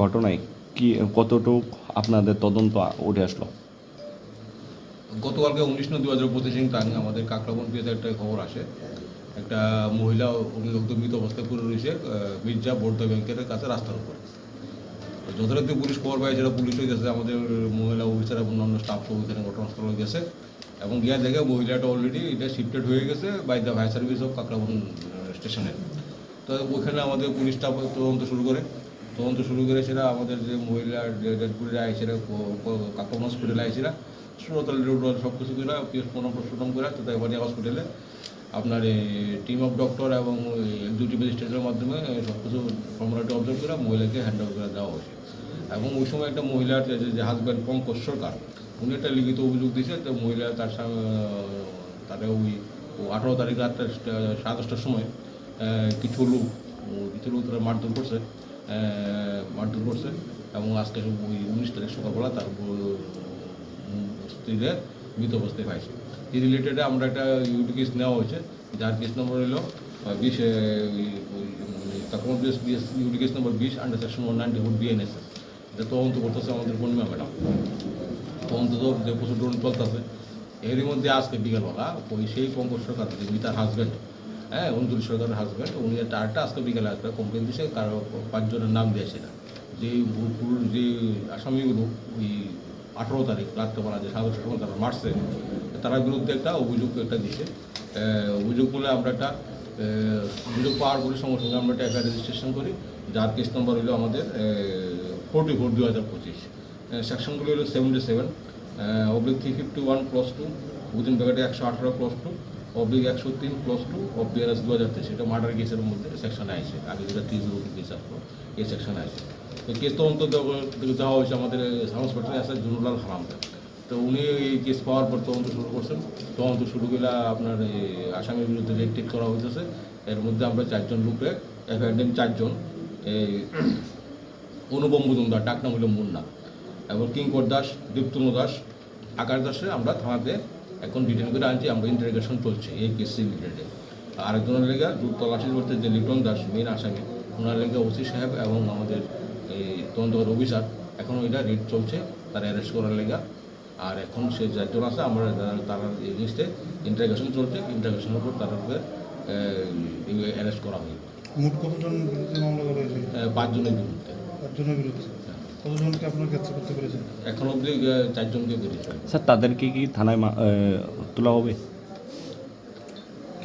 ঘটনায় কি, কতটুক আপনাদের তদন্ত উঠে আসলো? গতকালকে উনিশ নয় দু হাজার পঁচিশ তারিখ আমাদের কাকরাবন পিএতে একটা খবর আসে। একটা মহিলা অগ্নিদগ্ধ মৃত অবস্থায় পড়ে রয়েছে মির্জা বর্ধা ব্যাংকের কাছে রাস্তার উপর। তো যথারীতি পুলিশ খবর পায়, যেটা পুলিশ হয়ে গেছে, আমাদের মহিলা অফিসার এবং অন্যান্য স্টাফ সব ওইখানে ঘটনাস্থলে গেছে। এবং গিয়া দেখে মহিলাটা অলরেডি এটা শিফটেড হয়ে গেছে by the fire service of Kakraban স্টেশনে তো ওইখানে আমাদের পুলিশ স্টাফ তদন্ত শুরু করে। তদন্ত শুরু করেছিল, আমাদের যে মহিলার ডেড বডিটা আইসিরা কাকরাবন হসপিটালে আইসিরা সুরতাল রোড সব কিছু করে পিএস ফোন পোস্টমর্টম করে তো তাই হসপিটালে আপনার টিম অফ ডক্টর এবং দুটি ম্যাজিস্ট্রেটের মাধ্যমে সব কিছু ফর্মালিটি অবজার্ভ করে মহিলাকে হ্যান্ড ওভার করে দেওয়া হয়েছে। এবং ওই সময় একটা মহিলার যে- হাজব্যান্ড পঙ্কজ সরকার, উনি একটা লিখিত অভিযোগ দিয়েছে তো মহিলা তার তারা ওই আঠারো তারিখ রাত সাড়ে দশটার সময় কিছু লোক কিছু লোক তারা মারধর করছে। মারধর করছে এবং আজকে ওই উনিশ তারিখ সকালবেলা তার স্ত্রীরা মৃত অবস্থায় পাইছে। এই রিলেটেডে আমরা একটা ইউটি কেস নেওয়া হয়েছে, যার কেস নম্বর হলো বিশ বিশ বিশ ইউটি কেস নম্বর বিশ under section one ninety four BNSS এটা তদন্ত করতেছে আমাদের পূর্ণিমা ম্যাডাম। তদন্ত তো যে প্রচুর চলতেছে, এরই মধ্যে আজকে বিকেলবেলা ওই সেই পঙ্কজ সরকার তার হাজব্যান্ড হ্যাঁ অঞ্জলি সরকারের হাজব্যান্ড উনি একটা আরেকটা আজকে বিকেলে একটা কমপ্লেন দিয়েছে, কারও পাঁচজনের নাম দিয়েছে না। যে পুরো যে আসামিগুলো ওই আঠেরো তারিখ, রাত্রেবেলা যে সাধারণ সময় তারা মারছে, তার বিরুদ্ধে একটা অভিযোগ একটা দিছে অভিযোগ বলে আমরা একটা অভিযোগ পাওয়ার পরে সঙ্গে সঙ্গে আমরা একটা রেজিস্ট্রেশন করি, যার কেস নম্বর হলো আমাদের ফোরটি ফোর দু হাজার পঁচিশ। সেকশনগুলো হলো seventy seven oblique three fifty one plus two within ব্যাকেটে একশো আঠারো প্লাস টু অব্লিক একশো তিন প্লাস টু অফ দু হাজার তেইশ, এটা মার্ডার কেসের মধ্যে সেকশনে আছে আগে যেটা থ্রি জিরো কেস আসলো এই সেকশনে আছে তো কেস তদন্ত দেওয়া- হয়েছে আমাদের ইন্সপেক্টর আছে জুনুলাল হারামদা তো উনি এই কেস পাওয়ার পর তদন্ত শুরু করছেন। তদন্ত শুরু করলে আপনার এই আসামির বিরুদ্ধে রেড টেক করা হয়েছে এর মধ্যে আমরা চারজন লোকে এফআইআর চারজন, এই অনুপম মজুমদার ডাক নাম হলো মুন্না। এবং কিঙ্কর দাস, দীপ্তনু দাস, আকাশ দাসে আমরা থানাতে এখন ডিটেন করে আনছি আমরা ইন্টারোগেশন চলছে এই কেস রিলেটেডে আরেকজনের লেগে তল্লাশি করতে যে লিটন দাস মেন আসামি ওনার লেগে ওসি সাহেব এবং আমাদের এই তদন্তকার অফিসার এখন ওইটা রেড চলছে তার অ্যারেস্ট করার লেগা। আর এখন সে চারজন আছে আমরা তারা- তারা এই জিনিসটা ইন্টারোগেশন চলছে ইন্টারোগেশনের উপর তাদেরকে অ্যারেস্ট করা হয়। মোট কতজন বিরুদ্ধে মামলা করা হয়েছে? পাঁচজনের বিরুদ্ধে। পাঁচজনের বিরুদ্ধে? কতজনকে আপনার গ্রেপ্তার করতে পেরেছেন? এখন অবধি চারজনকে করেছে। স্যার তাদেরকে কি থানায় তোলা হবে?